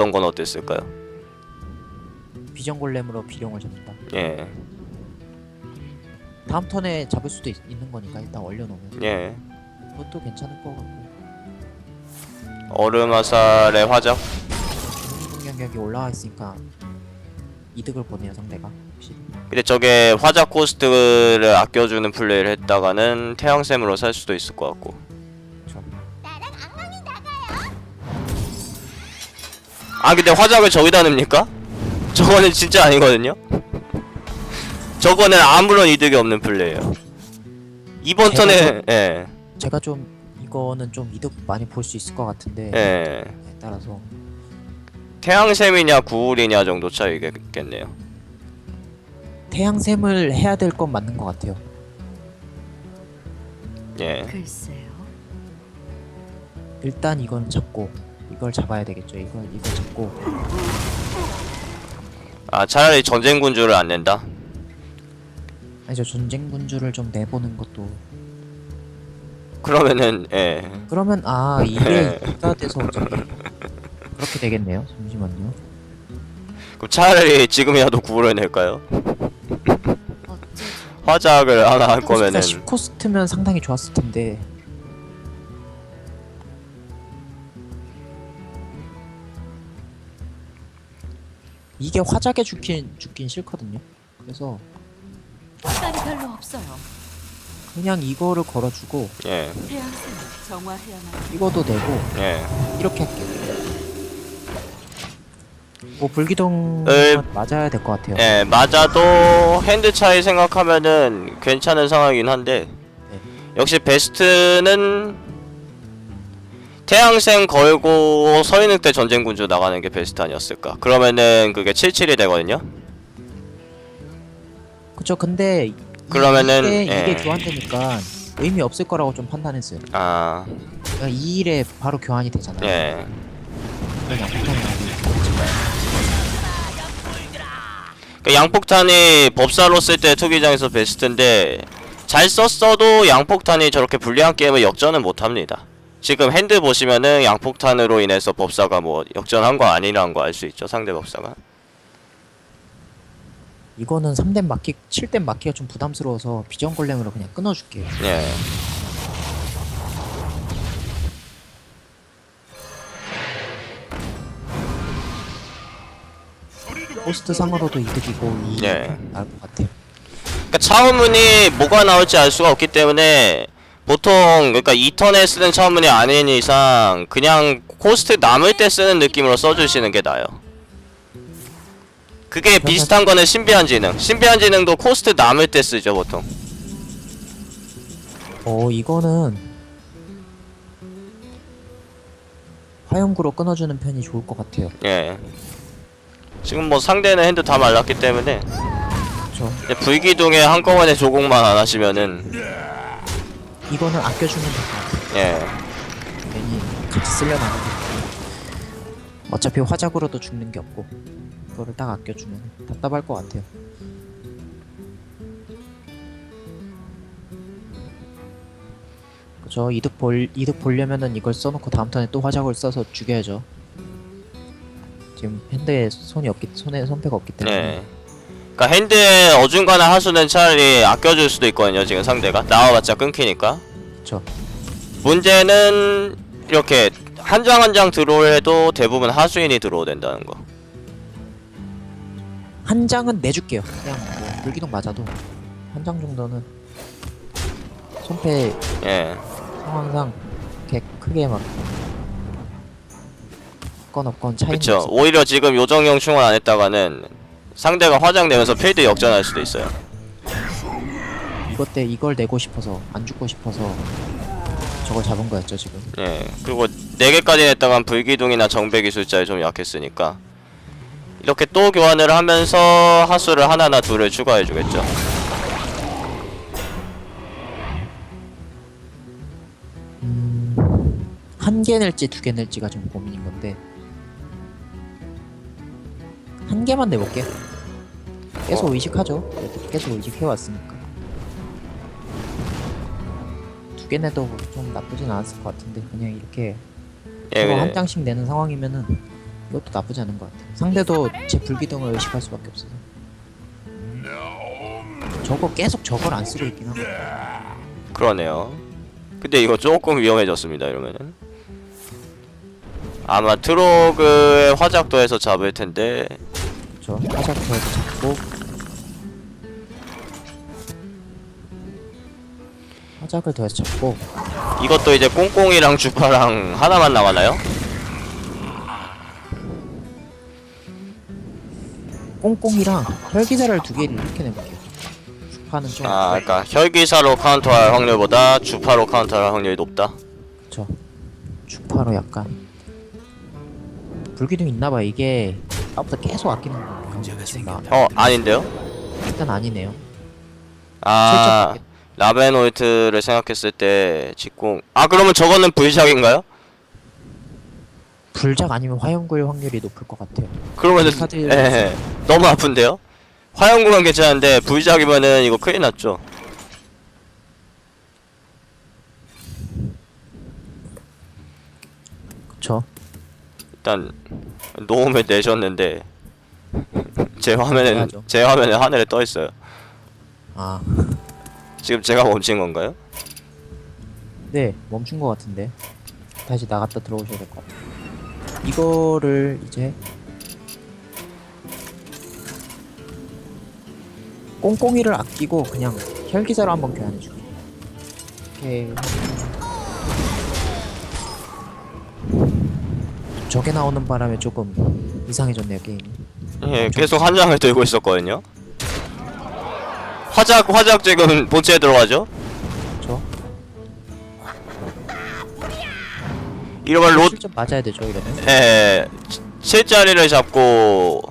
그런 건 어땠을까요? 비전 골렘으로 비룡을 잡는다. 예, 다음 턴에 잡을 수도 있, 는 거니까 일단 얼려놓으면 예. 그것도 괜찮을 것 같고 얼음 화살의 화작. 공격력이 올라와 있으니까 이득을 보네요 상대가. 근데 저게 화작 코스트를 아껴주는 플레이를 했다가는 태양샘으로 살 수도 있을 것 같고. 아 근데 화작을 저기다 넣습니까? 저거는 진짜 아니거든요. 저거는 아무런 이득이 없는 플레이예요. 이번 제가 턴에 예, 제가 좀 이거는 좀 이득 많이 볼 수 있을 것 같은데 예. 네, 따라서 태양샘이냐 구울이냐 정도 차이겠네요. 태양샘을 해야 될 건 맞는 것 같아요. 예. 글쎄요. 일단 이건 잡고 이걸 잡아야 되겠죠. 이걸 이걸 잡고 아 차라리 전쟁 군주를 안 낸다. 아니죠 전쟁 군주를 좀 내보는 것도 그러면은 예. 그러면 아 이게 이가 돼서 저기 그렇게 되겠네요. 잠시만요. 그럼 차라리 지금이라도 구울을 낼까요? 화작을 하나 할 거면은 10코스트면 상당히 좋았을 텐데 이게 화작에 죽긴 죽긴 싫거든요. 그래서 시간이 별로 없어요. 그냥 이거를 걸어주고 예. 정화해야만. 이거도 내고 예. 이렇게 할게요. 뭐 불기둥 을- 맞아야 될 것 같아요. 예, 맞아도 핸드 차이 생각하면은 괜찮은 상황이긴 한데 네. 역시 베스트는 태양생 걸고 서인능 때 전쟁군주 나가는 게 베스트 아니었을까? 그러면은 그게 77이 되거든요. 그쵸. 근데 이- 그러면은, 이게, 예. 이게 교환되니까 의미 없을 거라고 좀 판단했어요. 아, 그러니까 이 일에 바로 교환이 되잖아요. 예. 그냥 보통이 아니고 그 양폭탄이 법사로 쓸 때 투기장에서 베스트인데 잘 썼어도 양폭탄이 저렇게 불리한 게임을 역전은 못 합니다. 지금 핸드 보시면은 양폭탄으로 인해서 법사가 뭐 역전한 거 아니라는 거 알 수 있죠. 상대 법사가. 이거는 3댐 맞기 7댐 맞기가 좀 부담스러워서 비전 골렘으로 그냥 끊어줄게요. 예. 코스트 상으로도 이득이고 이 예. 나을 것 같아요. 그러니까 차원문이 뭐가 나올지 알 수가 없기 때문에 보통 그러니까 2턴에 쓰는 차원문이 아닌 이상 그냥 코스트 남을 때 쓰는 느낌으로 써주시는 게 나아요. 그게 비슷한 거는 신비한 지능. 신비한 지능도 코스트 남을 때 쓰죠 보통. 어 이거는 화염구로 끊어주는 편이 좋을 것 같아요. 예. 지금 뭐 상대는 핸드 다 말랐기 때문에 그렇죠. 이제 불기둥에 한꺼번에 조공만 안 하시면은 이거는 아껴주면 될것 같아요. 예. 괜히 같이 쓰려고 하는 게 어차피 화작으로도 죽는 게 없고 그거를 딱 아껴주면 답답할 것 같아요. 그죠 이득 볼 이득 보려면은 이걸 써놓고 다음 턴에 또 화작을 써서 죽여야죠. 지금 핸드에 손이 없기 손에 손패가 없기 때문에 예. 그러니까 핸드에 어중간한 하수는 차라리 아껴줄 수도 있거든요. 지금 상대가 나와봤자 끊기니까. 그쵸. 문제는 이렇게 한 장 한장 들어올해도 대부분 하수인이 들어오 된다는 거. 한 장은 내줄게요. 그냥 뭐 물기둥 맞아도 한 장 정도는 손패 예. 상황상 이렇게 크게 막 건 없건 차이는 그쵸. 오히려 지금 요정형 충원 안 했다가는 상대가 화장 내면서 필드 역전할 수도 있어요. 이것 때 이걸 내고 싶어서 안 죽고 싶어서 저걸 잡은 거였죠 지금. 예. 그리고 4개까지 냈다간 불기둥이나 정배 기술자에 좀 약했으니까. 이렇게 또 교환을 하면서 하수를 하나나 둘을 추가해 주겠죠. 음, 한개 낼지 두 개 낼지가 좀 고민인 건데 개만 내볼게. 계속 어. 의식하죠. 계속 의식해 왔으니까. 두 개 내도 좀 나쁘진 않았을 것 같은데 그냥 이렇게 예. 서로 한 장씩 내는 상황이면은 이것도 나쁘지 않은 것 같아요. 상대도 제 불기둥을 의식할 수밖에 없어서. 저거 계속 저걸 안 쓰고 있긴 하고. 그러네요. 근데 이거 조금 위험해졌습니다. 이러면은 아마 트로그의 화작도 해서 잡을 텐데 저 화작터에서 잡고 화작을 더해서 잡고 이것도 이제 꽁꽁이랑 주파랑 하나만 남았나요? 꽁꽁이랑 혈기사를 두 개를 이렇게 내볼게요. 주파는 좀 아, 그러니까 혈기사로 카운터할 확률보다 주파로 카운터할 확률이 높다. 그쵸. 주파로 약간 불기둥 있나봐 이게 아까부터 계속 아끼는 거. 나 어, 아닌데요? 일단 아니네요. 아, 슬쩍 라벤호이트를 생각했을 때 직공. 아, 그러면 저거는 불작인가요? 불작 아니면 화염구일 확률이 높을 것 같아요. 그러면은 카드- 예, 너무 아픈데요? 화염구간 괜찮은데 불작이면은 이거 큰일 났죠. 그쵸. 일단 노움을 내셨는데 제 화면에는 해야죠. 제 화면에 하늘에 떠 있어요. 아, 지금 제가 멈춘 건가요? 네 멈춘 것 같은데 다시 나갔다 들어오셔야 될 것 같아요. 이거를 이제 꽁꽁이를 아끼고 그냥 혈기사로 한번 교환해주고 이렇게 저게 나오는 바람에 조금 이상해졌네요 게임이 예, 계속 한 장을 들고 있었거든요. 화작 화작 지금 본체에 들어가죠? 저 이러면 로 실점 맞아야 되죠 이러면 예, 7자리를 잡고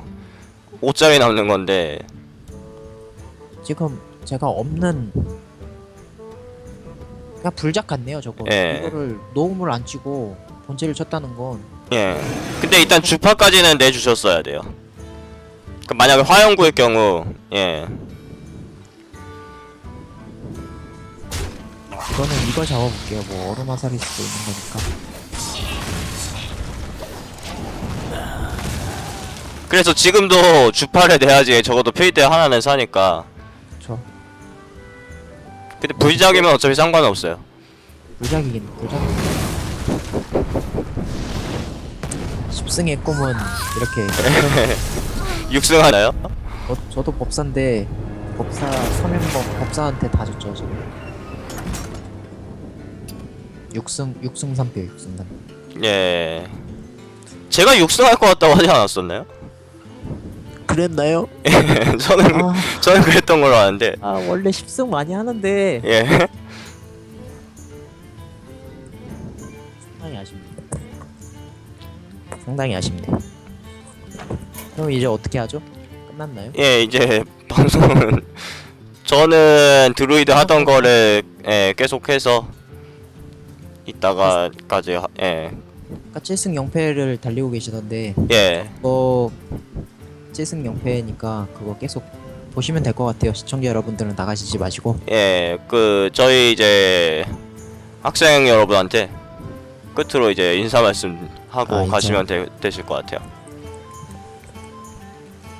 5자리 남는 건데 지금 제가 없는 그냥 불작 같네요 저거 예. 이거를 노움을 안 치고 본체를 쳤다는 건 예. 근데 일단 주파까지는 내주셨어야 돼요. 그 만약에 화영구일 경우 예. 이거는 이걸 잡아볼게요 뭐 얼음 화살일 수도 있는 거니까 그래서 지금도 주파를 내야지 적어도 필드 하나는 사니까. 그쵸 근데 불작이면 어차피 상관없어요. 불작이긴 불작 10승의 꿈은 이렇게 6승 하나요? 저, 저도 법사인데 법사 3연법 법사한테 다 졌죠 지금 6승 6승 3패 6승 3패 예. 제가 6승 할것 같다고 하지 않았었나요? 그랬나요? 저는 아, 저는 그랬던 걸로 아는데. 아 원래 10승 많이 하는데 예. 상당히 아쉽네 그럼 이제 어떻게 하죠? 끝났나요? 예, 이제 방송은 저는 드루이드 하던 거를 예, 계속해서 이따가까지 하- 예. 아까 7승 0패를 달리고 계시던데 예. 그거 7승 0패니까 그거 계속 보시면 될 것 같아요 시청자 여러분들은 나가시지 마시고 예. 그 저희 이제 학생 여러분한테 끝으로 이제 인사 말씀 하고 아. 가시면 되, 되실 것 같아요.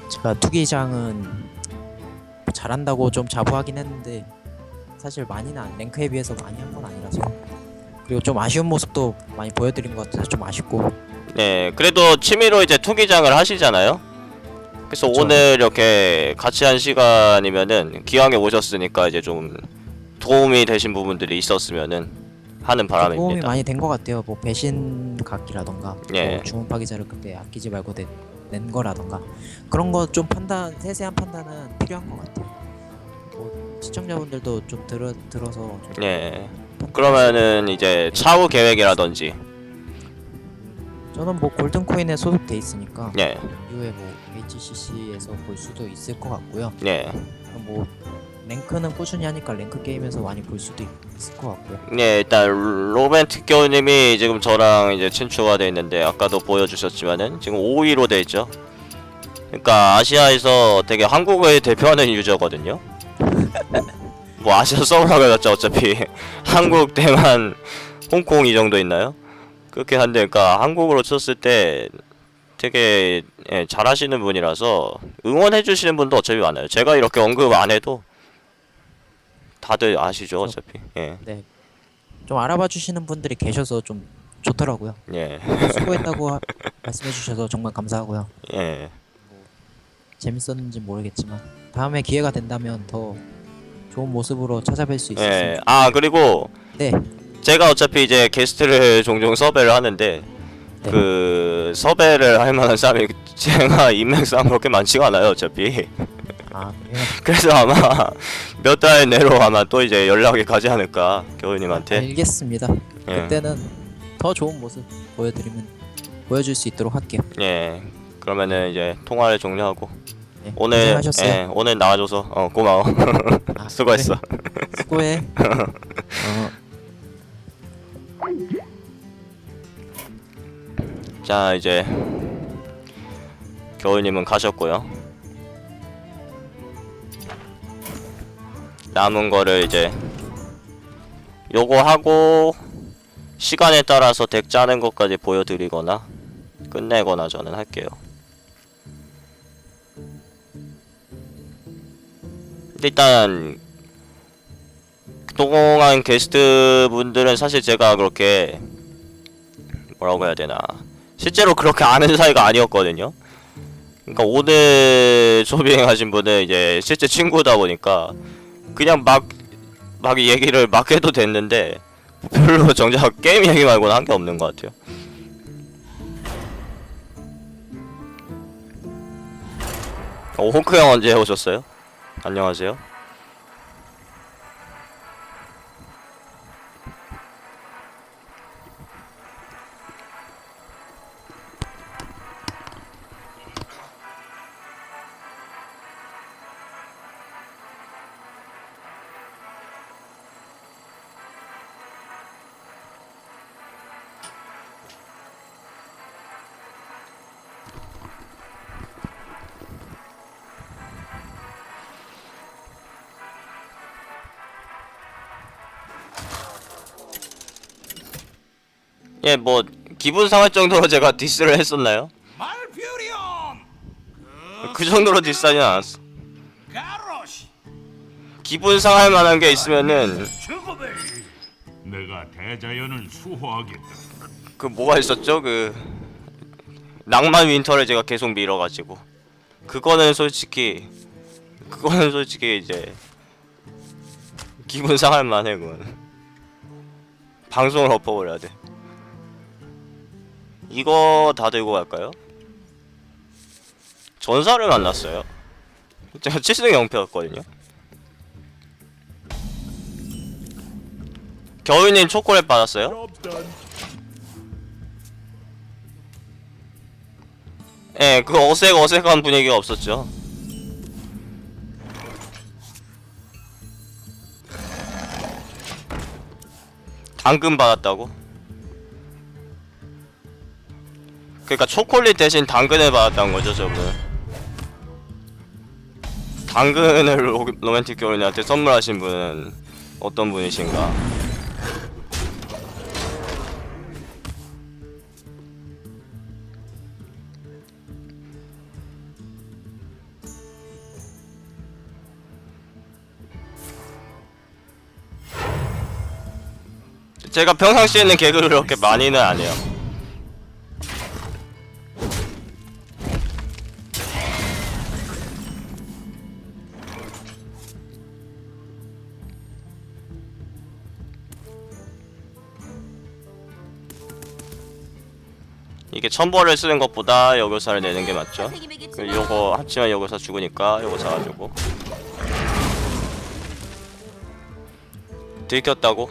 제가 투기장은 잘한다고 좀 자부하긴 했는데 사실 많이는 안- 랭크에 비해서 많이 한 건 아니라서 그리고 좀 아쉬운 모습도 많이 보여드린 것 같아서 좀 아쉽고 네, 그래도 취미로 이제 투기장을 하시잖아요. 그래서 그쵸. 오늘 이렇게 같이 한 시간이면은 기왕에 오셨으니까 이제 좀 도움이 되신 부분들이 있었으면은 하는 도움이 바람입니다. 많이 된 것 같아요 뭐 배신 각기라던가 예. 뭐 주문 파기자를 그때 아끼지 말고 내, 낸 거라던가 그런 거 좀 판단 세세한 판단은 필요한 것 같아요 뭐 시청자분들도 좀 들어, 들어서 좀 예. 그러면은 이제 차후 계획이라든지 저는 뭐 골든 코인에 소속돼 있으니까 예. 이후에 뭐 HCC에서 볼 수도 있을 것 같고요. 예. 뭐 랭크는 꾸준히 하니까 랭크 게임에서 많이 볼 수도 있, 을 것 같고요. 예, 일단 로맨틱 교님이 지금 저랑 이제 친추가 돼 있는데 아까도 보여주셨지만은 지금 5위로 돼 있죠. 그러니까 아시아에서 되게 한국을 대표하는 유저거든요. 뭐 아시아 서브라고 해봤자 어차피 한국, 대만, 홍콩 이 정도 있나요? 그렇게 한데 그러니까 한국으로 쳤을 때 되게 예, 잘하시는 분이라서 응원해 주시는 분도 어차피 많아요. 제가 이렇게 언급 안 해도 다들 아시죠 어차피. 예. 네. 좀 알아봐 주시는 분들이 계셔서 좀 좋더라고요. 예. 수고했다고 하- 말씀해 주셔서 정말 감사하고요. 예. 재밌었는지 모르겠지만 다음에 기회가 된다면 더 좋은 모습으로 찾아뵐 수 있었으면 예. 아, 그리고 네. 제가 어차피 이제 게스트를 종종 섭외를 하는데 네. 그 섭외를 할 만한 사람이 제가 인맥상 그렇게 많지가 않아요 어차피 아, 그래요? 그래서 아마 몇 달 내로 아마 또 이제 연락이 가지 않을까 겨울님한테 알겠습니다. 예. 그때는 더 좋은 모습 보여드리면 보여줄 수 있도록 할게요. 예 그러면은 이제 통화를 종료하고 네, 오늘 고생하셨어요. 예 오늘 나와줘서 어 고마워 아, 수고했어 그래. 수고해. 어, 자 이제 겨울님은 가셨고요 남은 거를 이제 요거 하고 시간에 따라서 덱 짜는 것까지 보여드리거나 끝내거나 저는 할게요 일단 그동안 게스트 분들은 사실 제가 그렇게 뭐라고 해야 되나 실제로 그렇게 아는 사이가 아니었거든요. 그러니까 오늘 소비행 하신 분은 이제 실제 친구다 보니까 그냥 막, 막 얘기를 막 해도 됐는데 별로 정작 게임 얘기 말고는 한 게 없는 것 같아요. 어, 호크 형 언제 오셨어요? 안녕하세요. 예, 뭐 기분 상할 정도로 제가 디스를 했었나요? 그 정도로 디스하진 않았어. 기분 상할 만한 게 있으면은 내가 대자연을 수호하겠다. 그 뭐가 있었죠? 그 낭만 윈터를 제가 계속 밀어가지고. 그거는 솔직히 그거는 솔직히 이제 기분 상할 만해 그건 방송을 엎어버려야 돼 이거 다 들고 갈까요? 전사를 만났어요 제가 7승 0패였거든요 겨울님 초콜릿 받았어요? 예, 그 어색 어색한 분위기가 없었죠. 당근 받았다고? 그러니까 초콜릿 대신 당근을 받았다는 거죠, 저분은. 당근을 로, 로맨틱 겨울님한테 선물하신 분은 어떤 분이신가? 제가 평상시에는 개그를 그렇게 많이는 안 해요. 이게 천벌을 쓰는 것보다 여교사를 내는 게 맞죠? 그 요거 합치면 여교사 죽으니까 요거 사가지고 들켰다고?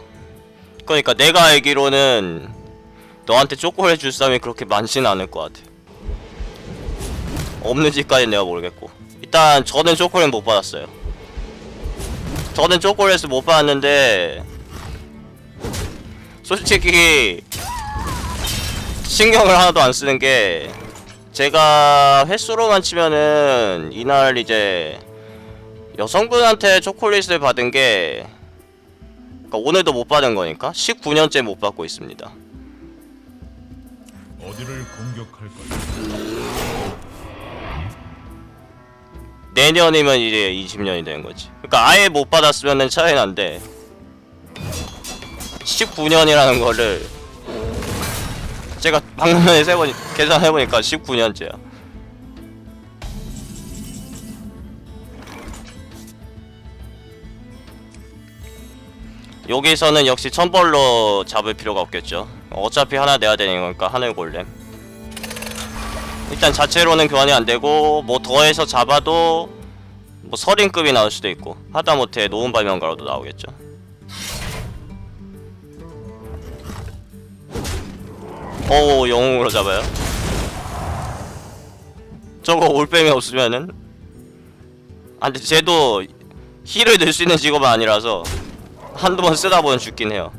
그러니까 내가 알기로는 너한테 초콜릿 줄 사람이 그렇게 많지는 않을 것 같아. 없는지까지 내가 모르겠고. 일단 저는 초콜릿 못 받았어요. 저는 초콜릿을 못 받았는데 솔직히 신경을 하나도 안 쓰는 게 제가 횟수로만 치면은 이날 이제 여성분한테 초콜릿을 받은 게 그러니까 오늘도 못 받은 거니까 19년째 못 받고 있습니다. 어디를 공격할 거야? 내년이면 이제 20년이 되는 거지. 그러니까 아예 못 받았으면은 차이 난데 19년이라는 거를 제가 방금 전에 세번 계산해 보니까 19년째야. 여기서는 역시 천벌로 잡을 필요가 없겠죠. 어차피 하나 내야 되는 거니까 하늘 골렘. 일단 자체로는 교환이 안 되고 뭐 더해서 잡아도 뭐 서린급이 나올 수도 있고 하다못해 노은 발명가로도 나오겠죠. 오 영웅으로 잡아요. 저거 올빼미 없으면은 아 근데 쟤도 힐을 낼 수 있는 직업은 아니라서 한두 번 쓰다 보면 죽긴 해요.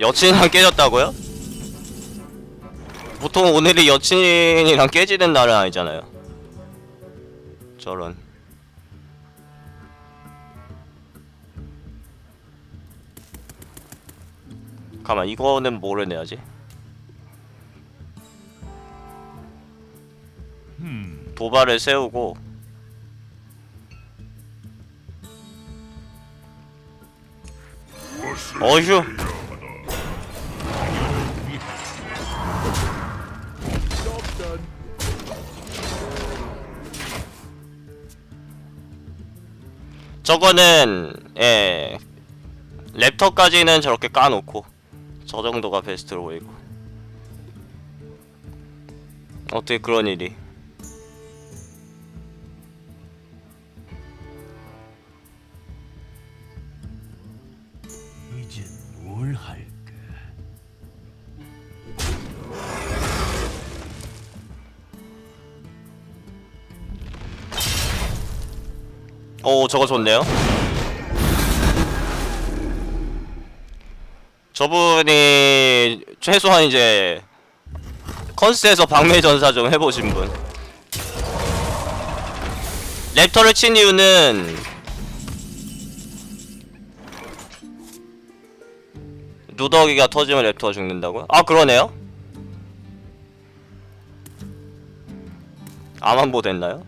여친이랑 깨졌다고요? 보통 오늘이 여친이랑 깨지는 날은 아니잖아요. 저런. 가만 이거는 뭐를 내야지? 도발을 세우고 어휴 저거는 예 랩터까지는 저렇게 까놓고 저 정도가 베스트로 보이고. 어떻게 그런 일이? 이제 뭘 할까? 오 저거 좋네요 저분이 최소한 이제 컨스에서 방매전사 좀 해보신 분 랩터를 친 이유는 누더기가 터지면 랩터가 죽는다고요? 아 그러네요? 암한보 됐나요?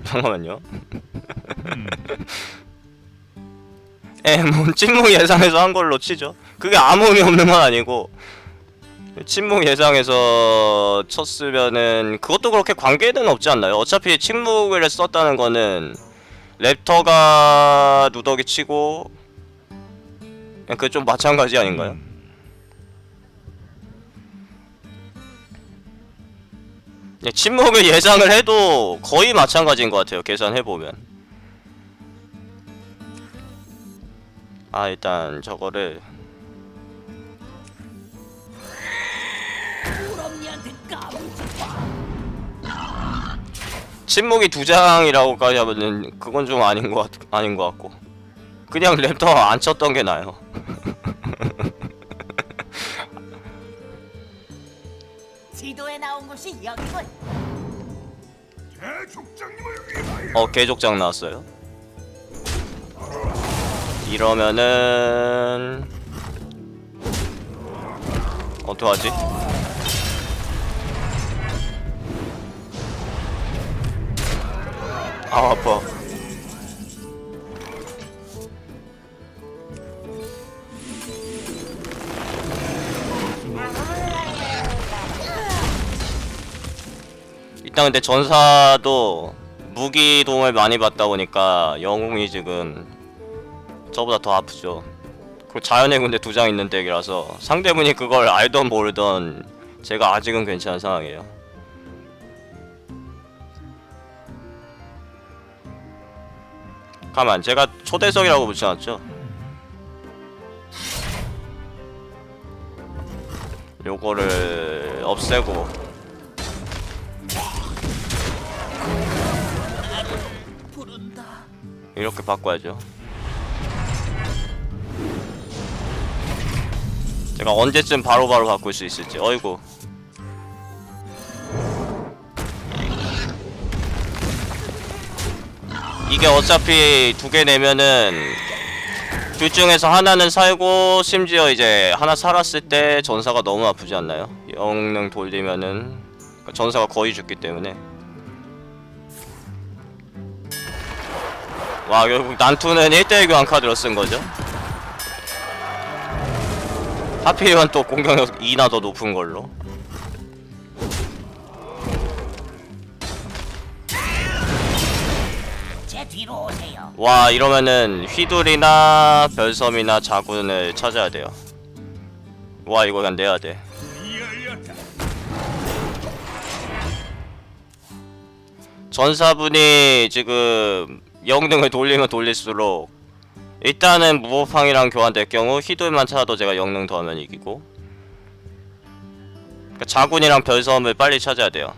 잠깐만요. 에, 뭐 침묵 예상해서 한 걸로 치죠. 그게 아무 의미 없는 건 아니고 침묵 예상해서 쳤으면은 그것도 그렇게 관계는 없지 않나요? 어차피 침묵을 썼다는 거는 랩터가 누더기 치고 그 좀 마찬가지 아닌가요? 예, 침묵을 예상을 해도 거의 마찬가지인 것 같아요. 계산해 보면. 아 일단 저거를 침묵이 두 장이라고까지 하면은 그건 좀 아닌 것 같, 아닌 것 같고 그냥 랩터 안 쳤던 게 나요. 지도에 나온 곳이 여기군. 대족장님을 위하여 어 개족장 나왔어요. 이러면은 어떡하지? 아 아파. 일단 근데 전사도 무기 도움을 많이 받다 보니까 영웅이 지금 저보다 더 아프죠. 그리고 자연의 군대 두 장 있는 덱이라서 상대분이 그걸 알던 모르던 제가 아직은 괜찮은 상황이에요. 가만 제가 초대석이라고 붙여놨죠. 요거를 없애고 이렇게 바꿔야죠. 제가 언제쯤 바로바로 바꿀 수 있을지. 어이구. 이게 어차피 두 개 내면은 둘 중에서 하나는 살고 심지어 이제 하나 살았을 때 전사가 너무 아프지 않나요? 영능 돌리면은 그러니까 전사가 거의 죽기 때문에 와 결국 난투는 1대1 교환 카드로 쓴 거죠 하필이면 또 공격력 2나 더 높은 걸로 제 뒤로 오세요. 와 이러면은 휘둘이나 별섬이나 자군을 찾아야 돼요 와 이거 그냥 내야 돼. 전사분이 지금 영능을 돌리면 돌릴수록 일단은 무법팡이랑 교환될 경우 휘둘만 찾아도 제가 영능 더하면 이기고. 그러니까 자군이랑 별섬을 빨리 찾아야 돼요.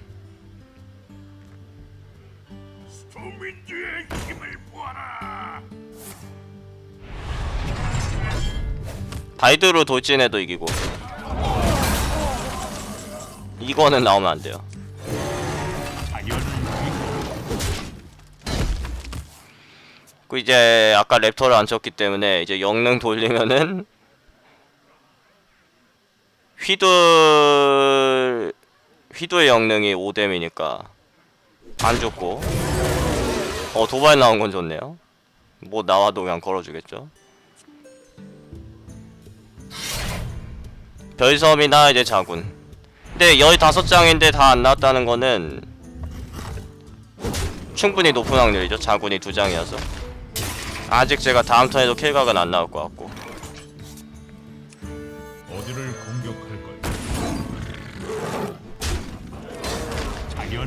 바이드로 돌진해도 이기고. 이거는 나오면 안 돼요 그 이제 아까 랩터를 안 쳤기 때문에 이제 영능 돌리면은 휘둘 휘둘 영능이 5뎀이니까 안 죽고. 어 도발 나온 건 좋네요. 뭐 나와도 그냥 걸어주겠죠. 별섬이나 이제 자군. 근데 15장인데 다 안 나왔다는 거는 충분히 높은 확률이죠. 자군이 두 장이어서 아직 제가 다음 턴에도 킬각은 안 나올 것 같고. 어디를 공격할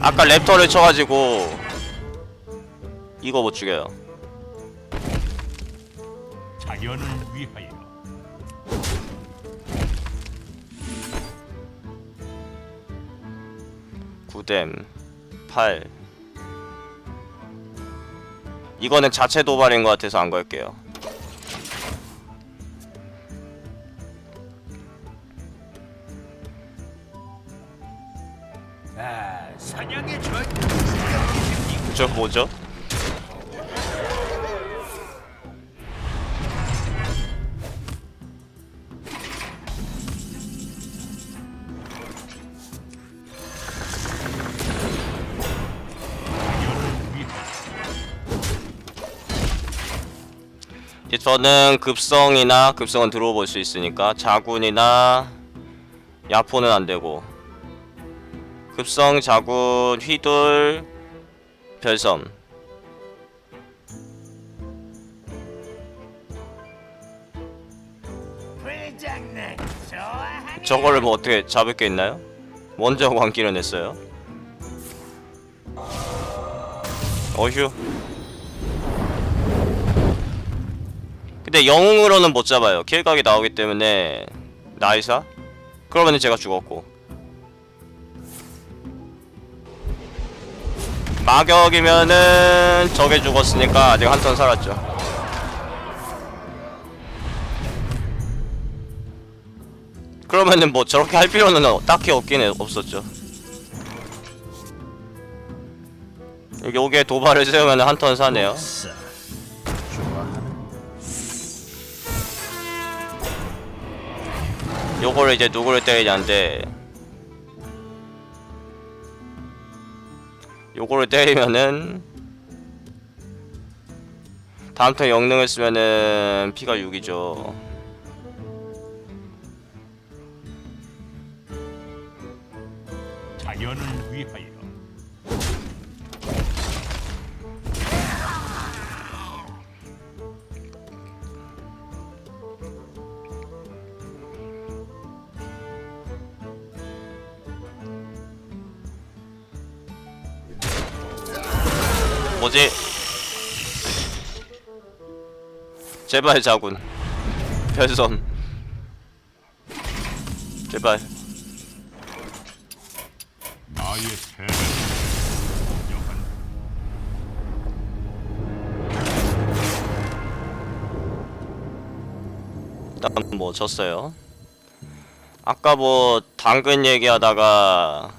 아까 랩터를 쳐가지고 이거 못 죽여요. 자연을 위하여. 구뎀 8 이거는 자체 도발인 것 같아서 안 걸게요 아. 저 뭐죠? 저는 급성이나 급성은 들어볼 수 있으니까 자군이나 야포는 안 되고 급성 자군 휘둘 별섬. 저거를 뭐 어떻게 잡을 게 있나요? 먼저 광기를 냈어요 어휴 근데 영웅으로는 못 잡아요 킬각이 나오기 때문에 나이사? 그러면 제가 죽었고 마격이면은 저게 죽었으니까 아직 한 턴 살았죠 그러면은 뭐 저렇게 할 필요는 딱히 없긴 해- 없었죠. 여기 요게 도발을 세우면 한 턴 사네요. 요거를 이제 누구를 때리냐인데 요거를 때리면은 다음 턴 영능을 쓰면은 피가 6이죠. 자연을 위하여. 뭐지? 제발 자군. 별섬 제발. 나의 패는 영한 일단 뭐 졌어요? 아까 뭐 당근 얘기하다가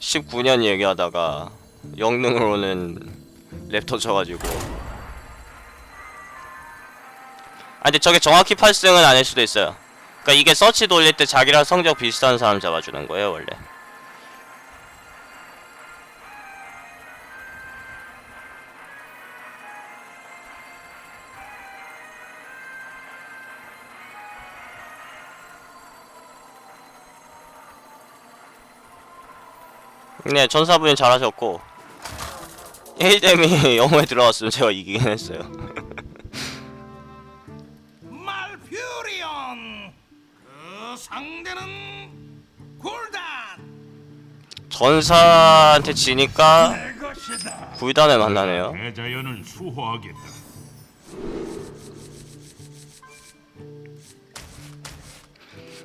19년 얘기하다가 영능으로는 랩터 쳐가지고. 아 근데 저게 정확히 8승은 아닐 수도 있어요. 그니까 이게 서치 돌릴 때 자기랑 성적 비슷한 사람 잡아주는 거예요 원래. 네 전사부인 잘하셨고 1뎀이 영어에 들어갔으면 제가 이기긴 했어요 말퓨리온 그 상대는 굴단 전사한테 지니까 내 것이다 굴단을 만나네요 대자연을 수호하겠다.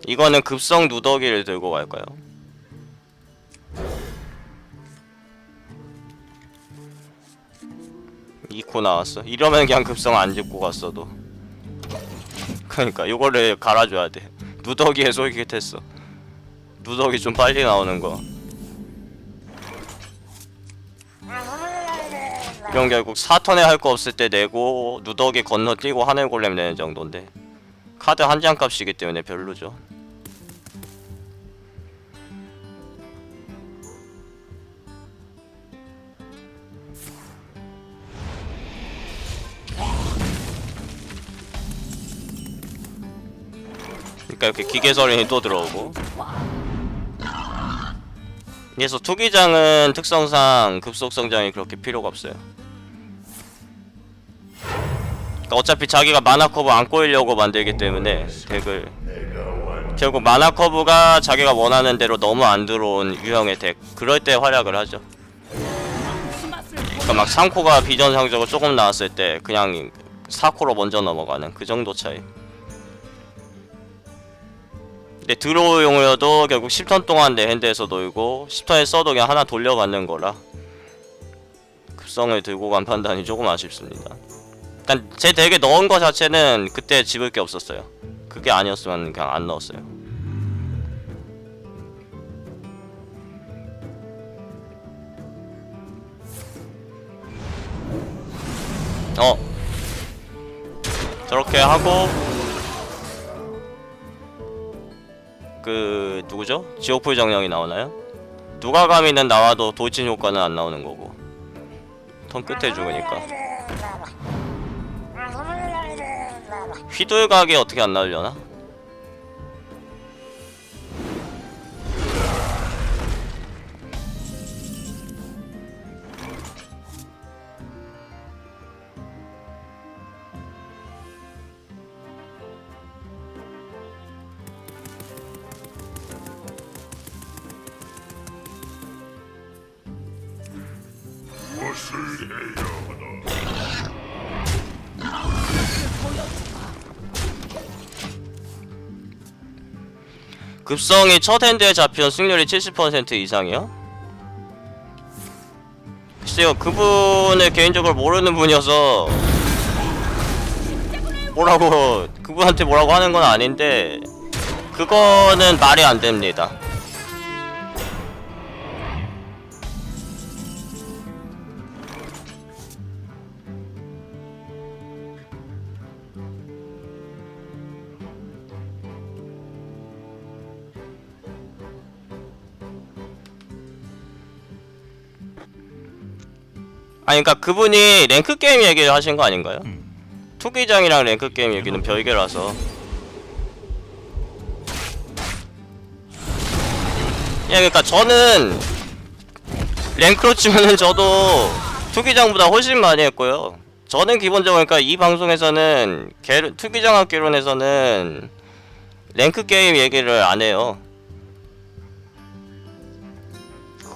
이거는 급성 누더기를 들고 갈까요? 이코 나왔어. 이러면 그냥 급성 안 짚고 갔어도. 그러니까 이거를 갈아줘야 돼. 누더기에 솔깃했어. 누더기 좀 빨리 나오는 거. 이런 결국 4턴에 할 거 없을 때 내고 누더기 건너뛰고 하늘 골렘 내는 정도인데 카드 한 장 값이기 때문에 별로죠 그러니까 이렇게 기계설인이 또 들어오고. 그래서 투기장은 특성상 급속 성장이 그렇게 필요가 없어요. 그러니까 어차피 자기가 마나 커브 안 꼬이려고 만들기 때문에 덱을 결국 마나 커브가 자기가 원하는 대로 너무 안 들어온 유형의 덱 그럴 때 활약을 하죠. 그러니까 막 3코가 비전상적으로 조금 나왔을 때 그냥 4코로 먼저 넘어가는 그 정도 차이 근데 드로우용으로도 결국 10턴 동안 내 핸드에서 놀고 10턴에 써도 그냥 하나 돌려받는 거라 급성을 들고 간 판단이 조금 아쉽습니다. 일단 제 덱에 넣은 거 자체는 그때 집을 게 없었어요. 그게 아니었으면 그냥 안 넣었어요. 어. 저렇게 하고 그 누구죠? 지옥불 정령이 나오나요? 누가 감히는 나와도 돌진 효과는 안 나오는 거고 턴 끝에 죽으니까 휘둘각이 어떻게 안 나오려나? 급성이 첫 핸드에 잡히면 승률이 70% 이상이요? 글쎄요 그분을 개인적으로 모르는 분이어서 뭐라고 그분한테 뭐라고 하는 건 아닌데 그거는 말이 안 됩니다 아니 그니까 그분이 랭크 게임 얘기를 하신 거 아닌가요? 투기장이랑 랭크 게임 얘기는 별개라서. 예 그니까 저는 랭크로 치면은 저도 투기장보다 훨씬 많이 했고요. 저는 기본적으로 그러니까 이 방송에서는 개, 투기장 학 개론에서는 랭크 게임 얘기를 안 해요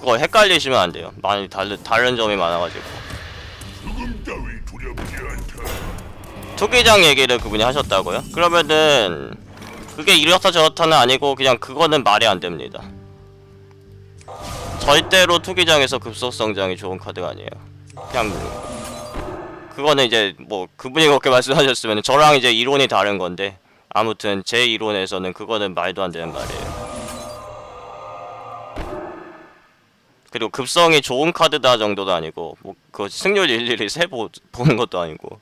그거 헷갈리시면 안 돼요 많이 다른, 다른 점이 많아가지고. 투기장 얘기를 그분이 하셨다고요? 그러면은 그게 이렇다 저렇다는 아니고 그냥 그거는 말이 안 됩니다. 절대로 투기장에서 급속 성장이 좋은 카드가 아니에요. 그냥 그거는 이제 뭐 그분이 그렇게 말씀하셨으면 저랑 이제 이론이 다른 건데 아무튼 제 이론에서는 그거는 말도 안 되는 말이에요. 그리고 급성이 좋은 카드다 정도도 아니고 뭐 그 승률 일일이 세 보, 보는 것도 아니고